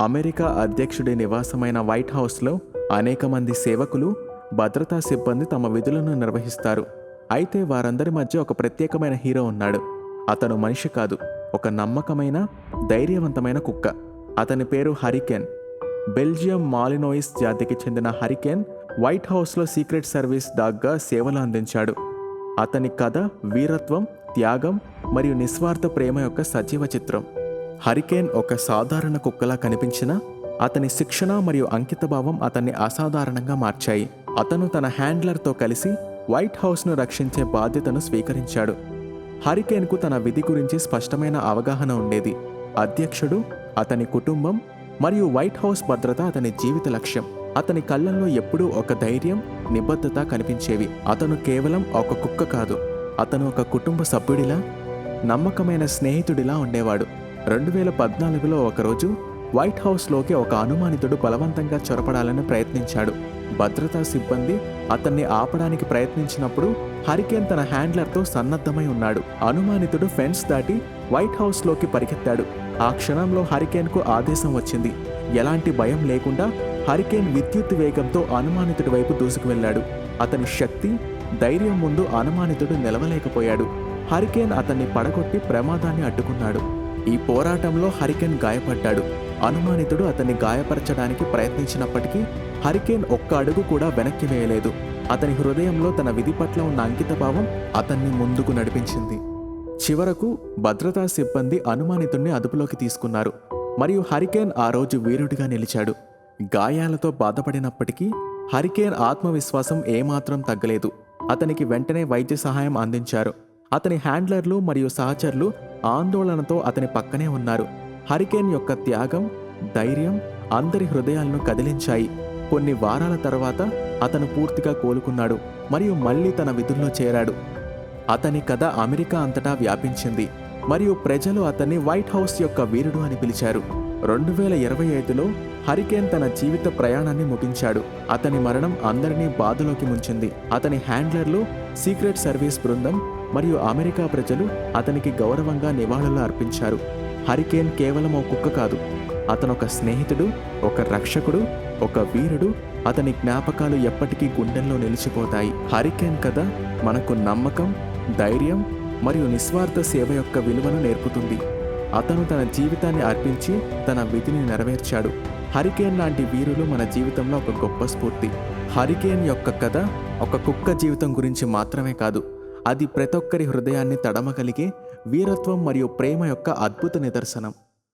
America అధ్యక్షుడి నివాసమైన white హౌస్లో అనేక మంది సేవకులు భద్రతా సిబ్బంది తమ విధులను నిర్వహిస్తారు. అయితే వారందరి మధ్య ఒక ప్రత్యేకమైన హీరో ఉన్నాడు. అతను మనిషి కాదు ఒక నమ్మకమైన ధైర్యవంతమైన కుక్క. అతని పేరు హరికెన్. బెల్జియం మాలినోయిస్ జాతికి చెందిన హరికెన్ వైట్ హౌస్లో సీక్రెట్ సర్వీస్ డాగ్గా సేవలు అందించాడు. అతని కథ వీరత్వం త్యాగం మరియు నిస్వార్థ ప్రేమ యొక్క సజీవ చిత్రం. హరికేన్ ఒక సాధారణ కుక్కలా కనిపించినా అతని శిక్షణ మరియు అంకితభావం అతన్ని అసాధారణంగా మార్చాయి. అతను తన హ్యాండ్లర్తో కలిసి వైట్ హౌస్ను రక్షించే బాధ్యతను స్వీకరించాడు. హరికేన్కు తన విధి గురించి స్పష్టమైన అవగాహన ఉండేది. అధ్యక్షుడు అతని కుటుంబం మరియు వైట్ హౌస్ భద్రత అతని జీవిత లక్ష్యం. అతని కళ్ళల్లో ఎప్పుడూ ఒక ధైర్యం నిబద్ధత కనిపించేవి. అతను కేవలం ఒక కుక్క కాదు. అతను ఒక కుటుంబ సభ్యుడిలా నమ్మకమైన స్నేహితుడిలా ఉండేవాడు. రెండు వేల పద్నాలుగులో ఒకరోజు వైట్ హౌస్లోకి ఒక అనుమానితుడు బలవంతంగా చొరపడాలని ప్రయత్నించాడు. భద్రతా సిబ్బంది అతన్ని ఆపడానికి ప్రయత్నించినప్పుడు హరికేన్ తన హ్యాండ్లర్తో సన్నద్ధమై ఉన్నాడు. అనుమానితుడు ఫెన్స్ దాటి వైట్ హౌస్లోకి పరిగెత్తాడు. ఆ క్షణంలో హరికేన్కు ఆదేశం వచ్చింది. ఎలాంటి భయం లేకుండా హరికేన్ విద్యుత్ వేగంతో అనుమానితుడి వైపు దూసుకు వెళ్ళాడు. అతని శక్తి ధైర్యం ముందు అనుమానితుడు నిలవలేకపోయాడు. హరికేన్ అతన్ని పడగొట్టి ప్రమాదాన్ని అడ్డుకున్నాడు. ఈ పోరాటంలో హరికేన్ గాయపడ్డాడు. అనుమానితుడు అతన్ని గాయపరచడానికి ప్రయత్నించినప్పటికీ హరికేన్ ఒక్క అడుగు కూడా వెనక్కి వేయలేదు. అతని హృదయంలో తన విధి పట్ల ఉన్న అంకితభావం అతన్ని ముందుకు నడిపించింది. చివరకు భద్రతా సిబ్బంది అనుమానితుణ్ణి అదుపులోకి తీసుకున్నారు. మరియు హరికేన్ ఆ రోజు వీరుడిగా నిలిచాడు. గాయాలతో బాధపడినప్పటికీ హరికేన్ ఆత్మవిశ్వాసం ఏమాత్రం తగ్గలేదు. అతనికి వెంటనే వైద్య సహాయం అందించారు. అతని హ్యాండ్లర్లు మరియు సహచరులు ఆందోళనతో అతని పక్కనే ఉన్నారు. హరికేన్ యొక్క త్యాగం ధైర్యం అందరి హృదయాలను కదిలించాయి. కొన్ని వారాల తర్వాత అతను పూర్తిగా కోలుకున్నాడు మరియు మళ్ళీ తన విధుల్లో చేరాడు. అతని కథ అమెరికా అంతటా వ్యాపించింది మరియు ప్రజలు అతన్ని వైట్ హౌస్ యొక్క వీరుడు అని పిలిచారు. రెండు వేల ఇరవై ఐదులో హరికేన్ తన జీవిత ప్రయాణాన్ని ముగించాడు. అతని మరణం అందరినీ బాధలోకి ముంచింది. అతని హ్యాండ్లర్లు సీక్రెట్ సర్వీస్ బృందం మరియు అమెరికా ప్రజలు అతనికి గౌరవంగా నివాళులు అర్పించారు. హరికేన్ కేవలం ఓ కుక్క కాదు. అతను ఒక స్నేహితుడు ఒక రక్షకుడు ఒక వీరుడు. అతని జ్ఞాపకాలు ఎప్పటికీ గుండెల్లో నిలిచిపోతాయి. హరికేన్ కథ మనకు నమ్మకం ధైర్యం మరియు నిస్వార్థ సేవ యొక్క విలువను నేర్పుతుంది. అతను తన జీవితాన్ని అర్పించి తన విధిని నెరవేర్చాడు. హరికేన్ లాంటి వీరులు మన జీవితంలో ఒక గొప్ప స్ఫూర్తి. హరికేన్ యొక్క కథ ఒక కుక్క జీవితం గురించి మాత్రమే కాదు. అది ప్రతి ఒక్కరి హృదయాన్ని తడమగలిగే వీరత్వం మరియు ప్రేమ యొక్క అద్భుత నిదర్శనం.